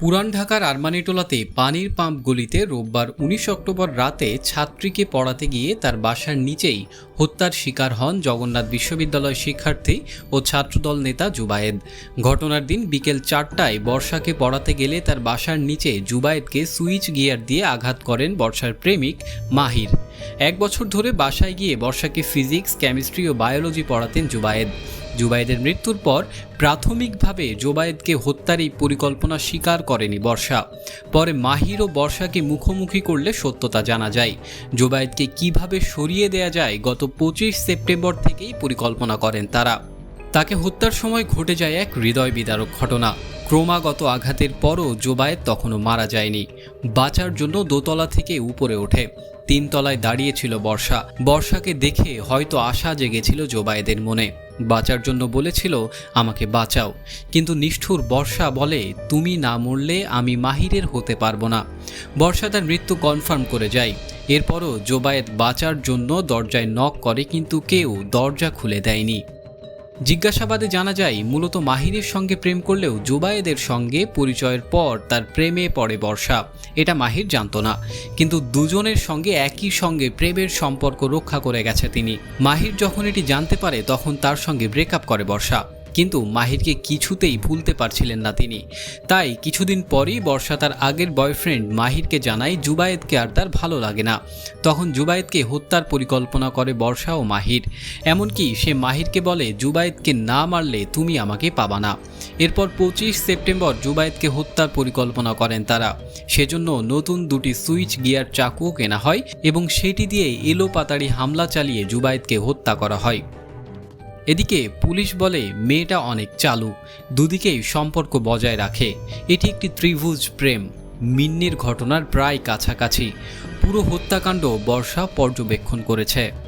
পুরান ঢাকার আরমানিটোলাতে পানির পাম্প গলিতে রোববার উনিশ অক্টোবর রাতে ছাত্রীকে পড়াতে গিয়ে তার বাসার নিচেই হত্যার শিকার হন জগন্নাথ বিশ্ববিদ্যালয় শিক্ষার্থী ও ছাত্রদল নেতা জুবায়েদ। ঘটনার দিন বিকেল চারটায় বর্ষাকে পড়াতে গেলে তার বাসার নিচে জুবায়েদকে সুইচ গিয়ার দিয়ে আঘাত করেন বর্ষার প্রেমিক মাহির। এক বছর ধরে বাসায় গিয়ে বর্ষাকে ফিজিক্স, কেমিস্ট্রি ও বায়োলজি পড়াতেন জুবায়েদ। জুবায়েদের মৃত্যুর পর প্রাথমিকভাবে জোবায়েদকে হত্যার এই পরিকল্পনা স্বীকার করেনি বর্ষা। পরে মাহির ও বর্ষাকে মুখোমুখি করলে সত্যতা জানা যায়। জোবায়েদকে কীভাবে সরিয়ে দেয়া যায় গত পঁচিশ সেপ্টেম্বর থেকেই পরিকল্পনা করেন তারা। তাকে হত্যার সময় ঘটে যায় এক হৃদয় বিদারক ঘটনা। ক্রমাগত আঘাতের পরও জোবায়েদ তখনও মারা যায়নি। বাঁচার জন্য দোতলা থেকে উপরে ওঠে। তিনতলায় দাঁড়িয়েছিল বর্ষা। বর্ষাকে দেখে হয়তো আশা জেগেছিল জোবায়েদের মনে। বাঁচার জন্য বলেছিল, আমাকে বাঁচাও। কিন্তু নিষ্ঠুর বর্ষা বলে, তুমি না মরলে আমি মাহিরের হতে পারব না। বর্ষা তার মৃত্যু কনফার্ম করে যায়। এরপরও জোবায়েত বাঁচার জন্য দরজায় নক করে, কিন্তু কেউ দরজা খুলে দেয়নি। জিজ্ঞাসাবাদে জানা যায়, মূলত মাহিরের সঙ্গে প্রেম করলেও জুবায়েদের সঙ্গে পরিচয়ের পর তার প্রেমে পড়ে বর্ষা। এটা মাহির জানত না। কিন্তু দুজনের সঙ্গে একই সঙ্গে প্রেমের সম্পর্ক রক্ষা করে গেছে তিনি। মাহির যখন এটি জানতে পারে, তখন তার সঙ্গে ব্রেকআপ করে বর্ষা। কিন্তু মাহিরকে কিছুতেই ভুলতে পারছিলেন না তিনি। তাই কিছুদিন পরেই বর্ষা তার আগের বয়ফ্রেন্ড মাহিরকে জানায় জুবায়েদকে আর তার ভালো লাগে না। তখন জুবায়েদকে হত্যার পরিকল্পনা করে বর্ষা ও মাহির। এমনকি সে মাহিরকে বলে, জুবায়েদকে না মারলে তুমি আমাকে পাবা না। এরপর পঁচিশ সেপ্টেম্বর জুবায়েদকে হত্যার পরিকল্পনা করেন তারা। সেজন্য নতুন দুটি সুইচ গিয়ার চাকুও কেনা হয় এবং সেটি দিয়ে এলো এলোপাতাড়ি হামলা চালিয়ে জুবায়েদকে হত্যা করা হয়। এদিকে পুলিশ বলে মেয়েটা অনেক চালু, দুদিকেই সম্পর্ক বজায় রাখে। এটি একটি ত্রিভুজ প্রেম, মিন্নির ঘটনার প্রায় কাছাকাছি। পুরো হত্যাকাণ্ড বর্ষা পর্যবেক্ষণ করেছে।